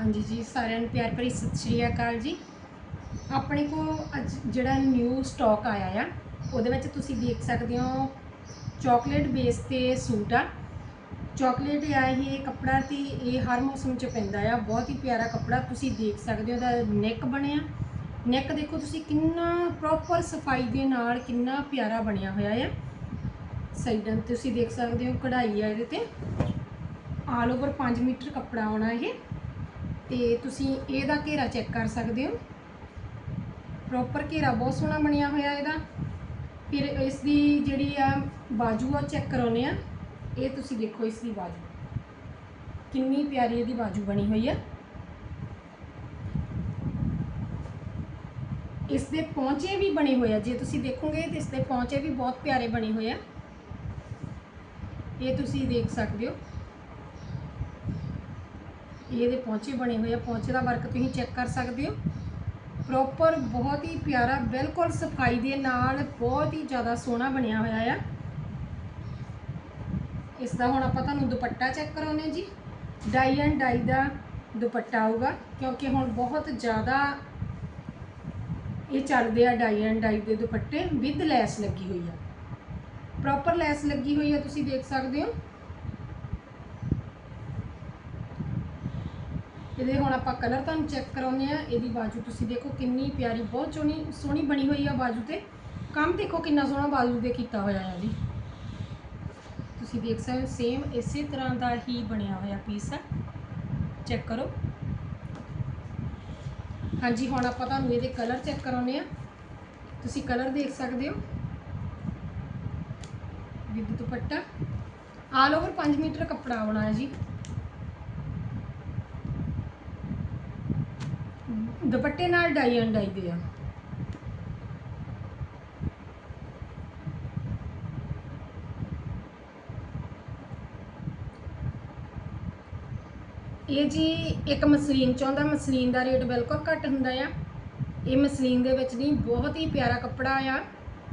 ਹਾਂਜੀ ਜੀ, ਸਾਰਿਆਂ ਨੂੰ ਪਿਆਰ ਭਰੀ ਸਤਿ ਸ਼੍ਰੀ ਅਕਾਲ ਜੀ। ਆਪਣੇ ਕੋਲ ਅੱਜ ਜਿਹੜਾ ਨਿਊ ਸਟਾਕ ਆਇਆ ਆ, ਉਹਦੇ ਵਿੱਚ ਤੁਸੀਂ ਦੇਖ ਸਕਦੇ ਹੋ ਚਾਕਲੇਟ ਬੇਸ ਤੇ ਸੂਟ ਆ। ਚਾਕਲੇਟ ਆ, ਇਹ ਕੱਪੜਾ ਤੇ ਇਹ ਹਰ ਮੌਸਮ 'ਚ ਪੈਂਦਾ ਆ, ਬਹੁਤ ਹੀ ਪਿਆਰਾ ਕੱਪੜਾ ਤੁਸੀਂ ਦੇਖ ਸਕਦੇ ਹੋ ਉਹਦਾ ਨੈਕ ਬਣਿਆ। ਨੈਕ ਦੇਖੋ ਤੁਸੀਂ ਕਿੰਨਾ ਪ੍ਰੋਪਰ ਸਫ਼ਾਈ ਦੇ ਨਾਲ ਕਿੰਨਾ ਪਿਆਰਾ ਬਣਿਆ ਹੋਇਆ ਆ। ਸਾਈਡਾਂ ਤੇ ਤੁਸੀਂ ਦੇਖ ਸਕਦੇ ਹੋ ਕਢਾਈ ਆ ਇਹਦੇ ਤੇ। ਆਲ ਓਵਰ 5 ਮੀਟਰ ਕੱਪੜਾ ਆਉਣਾ ਇਹ। ਤੇ ਤੁਸੀਂ ਇਹਦਾ ਘੇਰਾ ਚੈੱਕ ਕਰ ਸਕਦੇ ਹੋ। ਪ੍ਰੋਪਰ ਘੇਰਾ ਬਹੁਤ ਸੋਹਣਾ ਬਣਿਆ ਹੋਇਆ ਇਹਦਾ। ਫਿਰ ਇਸ ਦੀ ਜਿਹੜੀ ਆ ਬਾਜੂ ਆ ਚੈੱਕ ਕਰਾਉਨੇ ਆ। ਇਹ ਤੁਸੀਂ ਦੇਖੋ ਇਸ ਦੀ ਬਾਜੂ। ਕਿੰਨੀ ਪਿਆਰੀ ਇਹਦੀ ਬਾਜੂ ਬਣੀ ਹੋਈ ਆ। ਇਸ ਦੇ ਪੌਂਚੇ ਵੀ ਬਣੇ ਹੋਏ ਆ। ਜੇ ਤੁਸੀਂ ਦੇਖੋਗੇ ਤੇ ਇਸ ਦੇ ਪੌਂਚੇ ਵੀ ਬਹੁਤ ਪਿਆਰੇ ਬਣੇ ਹੋਏ ਆ। ਇਹ ਤੁਸੀਂ ਦੇਖ ਸਕਦੇ ਹੋ। ਇਹਦੇ ਪੌਂਚੇ ਬਣੇ ਹੋਏ ਆ ਪੌਂਚੇ ਦਾ ਵਰਕ ਤੁਸੀਂ ਚੈੱਕ ਕਰ ਸਕਦੇ ਹੋ। ਪ੍ਰੋਪਰ ਬਹੁਤ ਹੀ ਪਿਆਰਾ, ਬਿਲਕੁਲ ਸਫ਼ਾਈ ਦੇ ਨਾਲ ਬਹੁਤ ਹੀ ਜ਼ਿਆਦਾ ਸੋਹਣਾ ਬਣਿਆ ਹੋਇਆ ਆ। ਇਸ ਦਾ ਹੁਣ ਆਪਾਂ ਤੁਹਾਨੂੰ ਦੁਪੱਟਾ ਚੈੱਕ ਕਰਾਉਨੇ ਜੀ। ਡਾਈ ਐਂਡ ਡਾਈ ਦਾ ਦੁਪੱਟਾ ਆਊਗਾ, ਕਿਉਂਕਿ ਹੁਣ ਬਹੁਤ ਜ਼ਿਆਦਾ ਇਹ ਚੱਲਦੇ ਆ ਡਾਈ ਐਂਡ ਡਾਈ ਦੇ ਦੁਪੱਟੇ, ਵਿਦ ਲੈਸ ਲੱਗੀ ਹੋਈ ਆ। ਪ੍ਰੋਪਰ ਲੈਸ ਲੱਗੀ ਹੋਈ ਆ, ਤੁਸੀਂ ਦੇਖ ਸਕਦੇ ਹੋ। ਇਹਦੇ ਹੁਣ ਆਪਾਂ ਕਲਰ ਤੁਹਾਨੂੰ ਚੈੱਕ ਕਰਾਉਂਦੇ ਆ ਇਹਦੀ ਬਾਜੂ ਤੁਸੀਂ ਦੇਖੋ ਕਿੰਨੀ ਪਿਆਰੀ, ਬਹੁਤ ਸੋਹਣੀ ਸੋਹਣੀ ਬਣੀ ਹੋਈ ਆ ਬਾਜੂ ਤੇ। ਕੰਮ ਦੇਖੋ ਕਿੰਨਾ ਸੋਹਣਾ ਬਾਜੂ ਦੇ ਕੀਤਾ ਹੋਇਆ ਆ ਜੀ ਤੁਸੀਂ ਦੇਖ ਸਕਦੇ ਹੋ ਸੇਮ ਇਸੇ ਤਰ੍ਹਾਂ ਦਾ ਹੀ ਬਣਿਆ ਹੋਇਆ ਪੀਸ ਆ। ਚੈੱਕ ਕਰੋ। ਹਾਂਜੀ, ਹੁਣ ਆਪਾਂ ਤੁਹਾਨੂੰ ਇਹਦੇ ਕਲਰ ਚੈੱਕ ਕਰਾਉਂਦੇ ਆ ਤੁਸੀਂ ਕਲਰ ਦੇਖ ਸਕਦੇ ਹੋ। With dupatta. All over 5 metre ਕੱਪੜਾ ਆਉਣਾ ਹੈ ਜੀ। ਦੁਪੱਟੇ ਨਾਲ ਡਾਈ ਐਂਡ ਦੇ ਆ। ਇਹ ਜੀ ਇੱਕ ਮਸਲੀਨ ਚਾਹੁੰਦਾ ਆਉਂਦਾ ਮਸਲੀਨ ਦਾ ਰੇਟ ਬਿਲਕੁਲ ਘੱਟ ਹੁੰਦਾ ਆ। ਇਹ ਮਸਲੀਨ ਦੇ ਵਿੱਚ ਨਹੀਂ, ਬਹੁਤ ਹੀ ਪਿਆਰਾ ਕੱਪੜਾ ਆ,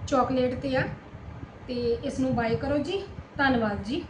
ਚਾਕਲੇਟ ਤੇ ਆ। ਤੇ ਇਸ ਨੂੰ ਬਾਏ ਕਰੋ ਜੀ। ਧੰਨਵਾਦ ਜੀ।